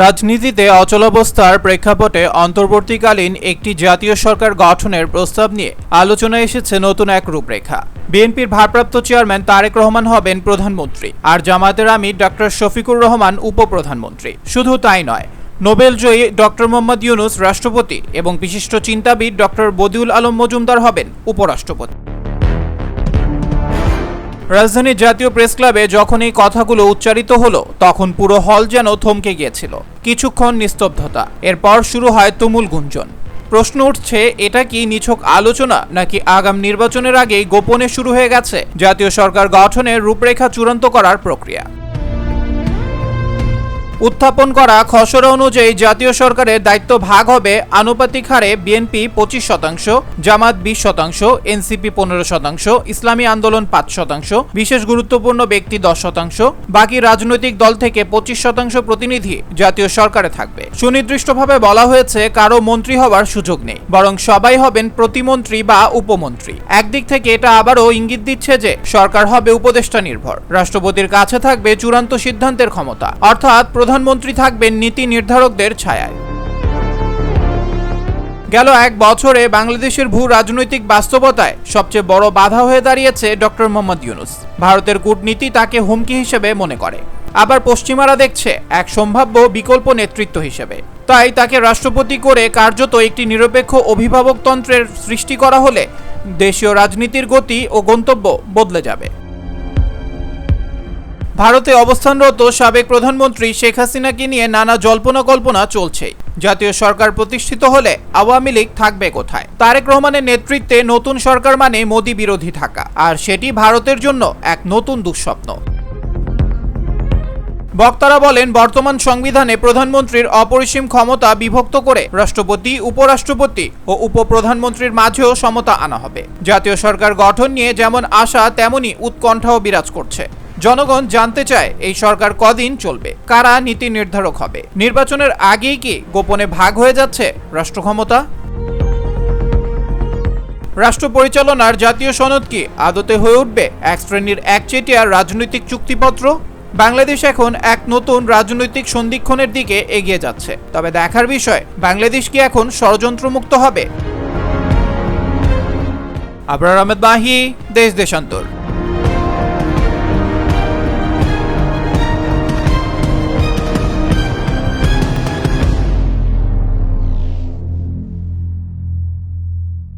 রাজনীতিতে অচলাবস্থার প্রেক্ষাপটে অন্তর্বর্তীকালীন একটি জাতীয় সরকার গঠনের প্রস্তাব নিয়ে আলোচনায় এসেছে নতুন এক রূপরেখা। বিএনপির ভারপ্রাপ্ত চেয়ারম্যান তারেক রহমান হবেন প্রধানমন্ত্রী আর জামায়াতের আমির ডক্টর শফিকুর রহমান উপপ্রধানমন্ত্রী। শুধু তাই নয়, নোবেল জয়ী ডক্টর মোহাম্মদ ইউনুস রাষ্ট্রপতি এবং বিশিষ্ট চিন্তাবিদ ডক্টর বদিউল আলম মজুমদার হবেন উপরাষ্ট্রপতি। রাজধানীর জাতীয় প্রেস ক্লাবে যখন এই কথাগুলো উচ্চারিত হলো, তখন পুরো হল যেন থমকে গিয়েছিল। কিছুক্ষণ নিস্তব্ধতা। এরপর শুরু হয় তুমুল গুঞ্জন। প্রশ্ন উঠছে, এটা কি নিছক আলোচনা, নাকি আগাম নির্বাচনের আগেই গোপনে শুরু হয়ে গেছে? জাতীয় সরকার গঠনের রূপরেখা চূড়ান্ত করার প্রক্রিয়া। উত্থাপন করা খসড়া অনুযায়ী জাতীয় সরকারের দায়িত্ব ভাগ হবে আনুপাতিক হারে বিএনপি পঁচিশ শতাংশ, জামাত বিশ শতাংশ, এনসিপি পনেরো শতাংশ, ইসলামী আন্দোলন পাঁচ শতাংশ, বিশেষ গুরুত্বপূর্ণ ব্যক্তি দশ শতাংশ, বাকি রাজনৈতিক দল থেকে পঁচিশ শতাংশ প্রতিনিধি জাতীয় সরকারে থাকবে। সুনির্দিষ্টভাবে বলা হয়েছে কারও মন্ত্রী হওয়ার সুযোগ নেই, বরং সবাই হবেন প্রতিমন্ত্রী বা উপমন্ত্রী। একদিক থেকে এটা আবারও ইঙ্গিত দিচ্ছে যে সরকার হবে উপদেষ্টা নির্ভর। রাষ্ট্রপতির কাছে থাকবে চূড়ান্ত সিদ্ধান্তের ক্ষমতা। অর্থাৎ প্রধানমন্ত্রী থাকবেন নীতি নির্ধারকদের ছায়ায়। গেল এক বছরে বাংলাদেশের ভূ রাজনৈতিক বাস্তবতায় সবচেয়ে বড় বাধা হয়ে দাঁড়িয়েছে ডক্টর মোহাম্মদ ইউনুস। ভারতের কূটনীতি তাকে হুমকি হিসেবে মনে করে। আবার পশ্চিমারা দেখছে এক সম্ভাব্য বিকল্প নেতৃত্ব হিসেবে। তাই তাকে রাষ্ট্রপতি করে কার্যত একটি নিরপেক্ষ অভিভাবকতন্ত্রের সৃষ্টি করা হলে দেশীয় রাজনীতির গতি ও গন্তব্য বদলে যাবে। ভারতে অবস্থানরত সাবেক প্রধানমন্ত্রী শেখ হাসিনাকে নিয়ে নানা জল্পনা কল্পনা চলছে। জাতীয় সরকার প্রতিষ্ঠিত হলে আওয়ামী লীগ থাকবে কোথায়? তারেক রহমানের নেতৃত্বে নতুন সরকার মানে মোদী বিরোধী থাকা, আর সেটি ভারতের জন্য এক নতুন দুঃস্বপ্ন। বক্তারা বলেন, বর্তমান সংবিধানে প্রধানমন্ত্রীর অপরিসীম ক্ষমতা বিভক্ত করে রাষ্ট্রপতি, উপরাষ্ট্রপতি ও উপপ্রধানমন্ত্রীর মাঝেও সমতা আনা হবে। জাতীয় সরকার গঠন নিয়ে যেমন আশা, তেমনি উৎকণ্ঠাও বিরাজ করছে। জনগণ জানতে চায় এই সরকার কদিন চলবে, কারা নীতি নির্ধারক হবে। নির্বাচনের আগেই কি গোপনে ভাগ হয়ে যাচ্ছে রাষ্ট্র ক্ষমতা? রাষ্ট্র পরিচালনার জাতীয় সনদ কি আদতে হয়ে উঠবে এক শ্রেণির একচেটিয়া রাজনৈতিক চুক্তিপত্র? বাংলাদেশ এখন এক নতুন রাজনৈতিক সন্ধিক্ষণের দিকে এগিয়ে যাচ্ছে। তবে দেখার বিষয়, বাংলাদেশ কি এখন ষড়যন্ত্রমুক্ত হবে? আবরার আহমেদ মাহি, দেশ দেশান্তর।